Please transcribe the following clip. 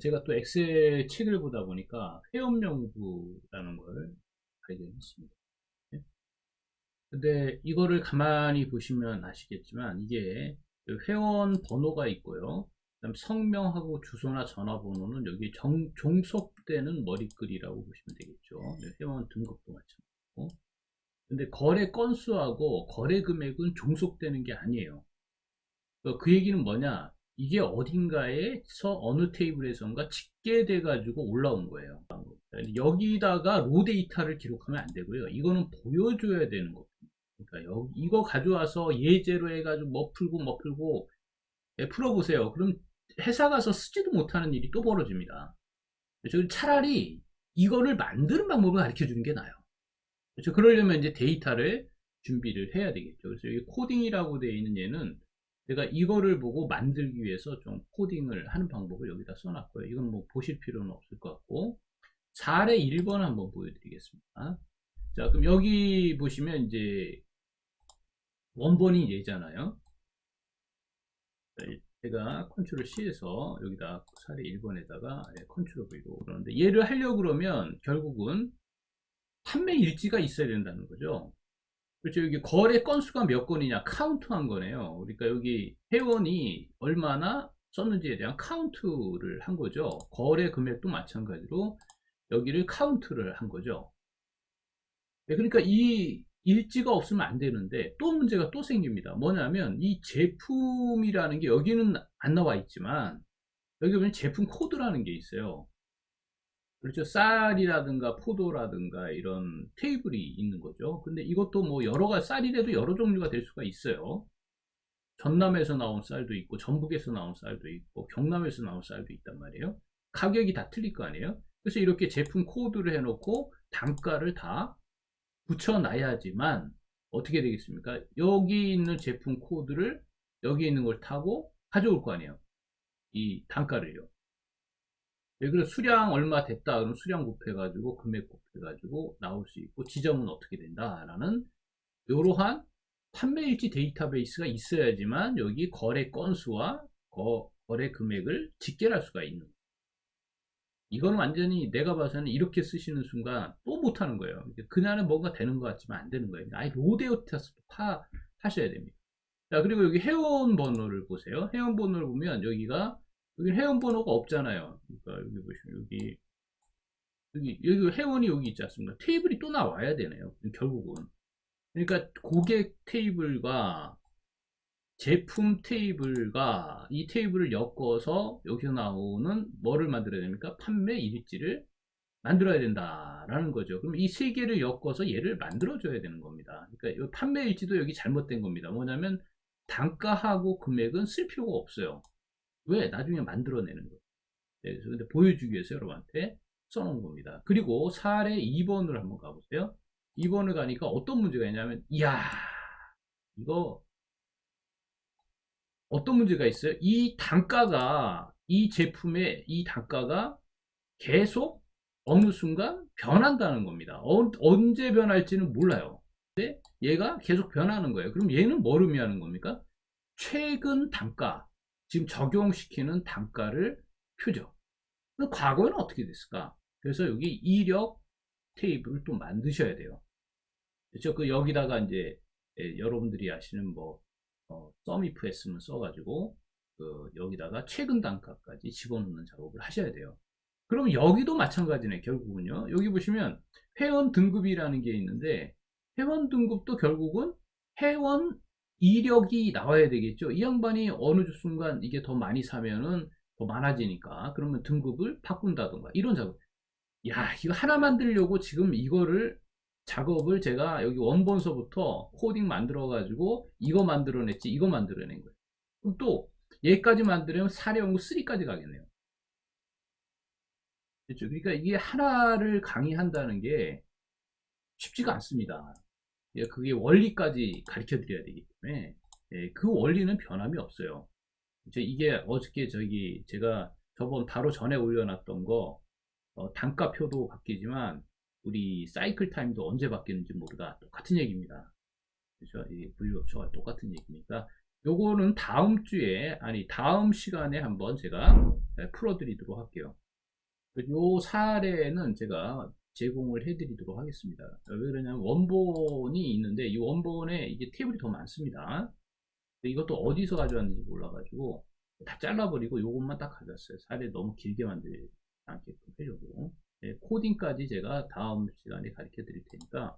제가 또 엑셀 책을 보다 보니까 회원명부라는 걸 발견했습니다. 네. 근데 이거를 가만히 보시면 아시겠지만 이게 회원 번호가 있고요. 그다음 성명하고 주소나 전화번호는 여기 정, 종속되는 머리글이라고 보시면 되겠죠. 네, 회원 등급도 마찬가지고. 근데 거래 건수하고 거래 금액은 종속되는 게 아니에요. 그, 그 얘기는 뭐냐? 이게 어딘가에서 어느 테이블에선가 집계돼 가지고 올라온 거예요. 여기다가 로 데이터를 기록하면 안 되고요. 이거는 보여줘야 되는 겁니다. 그러니까 여기 이거 가져와서 예제로 해가지고 뭐 풀고 뭐 풀고 예, 풀어보세요. 그럼 회사 가서 쓰지도 못하는 일이 또 벌어집니다. 그래서 차라리 이거를 만드는 방법을 가르쳐 주는 게 나아요. 그렇죠. 그러려면 이제 데이터를 준비를 해야 되겠죠. 그래서 여기 코딩이라고 되어 있는 얘는 제가 이거를 보고 만들기 위해서 좀 코딩을 하는 방법을 여기다 써놨고요. 이건 뭐 보실 필요는 없을 것 같고 4의 1번 한번 보여드리겠습니다. 자, 그럼 여기 보시면 이제 원본이 얘잖아요. 제가 컨트롤 C에서 여기다 4의 1번에다가 컨트롤 V로 그러는데 얘를 하려고 그러면 결국은 판매 일지가 있어야 된다는 거죠. 그렇죠. 여기 거래 건수가 몇 건이냐 카운트한 거네요. 그러니까 여기 회원이 얼마나 썼는지에 대한 카운트를 한 거죠. 거래 금액도 마찬가지로 여기를 카운트를 한 거죠. 네, 그러니까 이 일지가 없으면 안 되는데 또 문제가 또 생깁니다. 뭐냐면 이 제품이라는 게 여기는 안 나와 있지만 여기 보면 제품 코드라는 게 있어요. 그렇죠. 쌀이라든가 포도라든가 이런 테이블이 있는 거죠. 근데 이것도 뭐 여러 가지 쌀이라도 여러 종류가 될 수가 있어요. 전남에서 나온 쌀도 있고 전북에서 나온 쌀도 있고 경남에서 나온 쌀도 있단 말이에요. 가격이 다 틀릴 거 아니에요. 그래서 이렇게 제품 코드를 해놓고 단가를 다 붙여놔야지만 어떻게 되겠습니까? 여기 있는 제품 코드를 여기 있는 걸 타고 가져올 거 아니에요. 이 단가를요. 예, 그래서 수량 얼마 됐다 그럼 수량 곱해가지고 금액 곱해가지고 나올 수 있고 지점은 어떻게 된다라는 이러한 판매일지 데이터베이스가 있어야지만 여기 거래 건수와 거, 거래 금액을 집계할 수가 있는 거예요. 이거는 완전히 내가 봐서는 이렇게 쓰시는 순간 또 못하는 거예요. 그날은 뭔가 되는 것 같지만 안 되는 거예요. 아예 로데오 테스도 파, 하셔야 됩니다. 자, 그리고 여기 회원 번호를 보세요. 회원 번호를 보면 여기가 여기 회원 번호가 없잖아요. 그러니까 여기 보시면 여기 여기 여기 회원이 여기 있지 않습니까? 테이블이 또 나와야 되네요. 결국은 그러니까 고객 테이블과 제품 테이블과 이 테이블을 엮어서 여기서 나오는 뭐를 만들어야 됩니까? 판매 일지를 만들어야 된다라는 거죠. 그럼 이 세 개를 엮어서 얘를 만들어줘야 되는 겁니다. 그러니까 이 판매 일지도 여기 잘못된 겁니다. 뭐냐면 단가하고 금액은 쓸 필요가 없어요. 왜? 나중에 만들어내는 거예요. 네, 그래서 보여주기 위해서 여러분한테 써놓은 겁니다. 그리고 사례 2번으로 한번 가보세요. 2번을 가니까 어떤 문제가 있냐면, 이야, 이거, 어떤 문제가 있어요? 이 단가가, 이 제품의 이 단가가 계속 어느 순간 변한다는 겁니다. 어, 언제 변할지는 몰라요. 얘가 계속 변하는 거예요. 그럼 얘는 뭘 의미하는 겁니까? 최근 단가, 지금 적용시키는 단가를 표죠. 과거에는 어떻게 됐을까? 그래서 여기 이력 테이블을 또 만드셔야 돼요. 그렇죠? 그 여기다가 이제 예, 여러분들이 아시는 뭐 어, 썸이프 했으면 써가지고 그 여기다가 최근 단가까지 집어넣는 작업을 하셔야 돼요. 그럼 여기도 마찬가지네 결국은요. 여기 보시면 회원 등급이라는 게 있는데 회원 등급도 결국은 회원 이력이 나와야 되겠죠. 이 양반이 어느 순간 이게 더 많이 사면은 더 많아지니까 그러면 등급을 바꾼다던가 이런 작업. 야 이거 하나 만들려고 지금 이거를 작업을 제가 여기 원본서부터 코딩 만들어 가지고 이거 만들어냈지 이거 만들어낸 거예요. 그럼 또 얘까지 만들면 사례연구 3까지 가겠네요. 그렇죠. 그러니까 이게 하나를 강의한다는 게 쉽지가 않습니다. 예, 그게 원리까지 가르쳐 드려야 되기 때문에 예, 그 원리는 변함이 없어요. 이게 어저께 저기 제가 저번 바로 전에 올려놨던 거 어, 단가표도 바뀌지만 우리 사이클 타임도 언제 바뀌는지 모르다 똑같은 얘기입니다. 그렇죠? 이 V 옵가 똑같은 얘기니까 요거는 다음 주에 아니 다음 시간에 한번 제가 예, 풀어드리도록 할게요. 요 사례는 제가 제공을 해드리도록 하겠습니다. 왜 그러냐면 원본이 있는데 이 원본에 이게 테이블이 더 많습니다. 이것도 어디서 가져왔는지 몰라가지고 다 잘라버리고 요것만 딱 가져왔어요. 사례 너무 길게 만들지 않게끔 하려고. 예, 코딩까지 제가 다음 시간에 가르쳐 드릴 테니까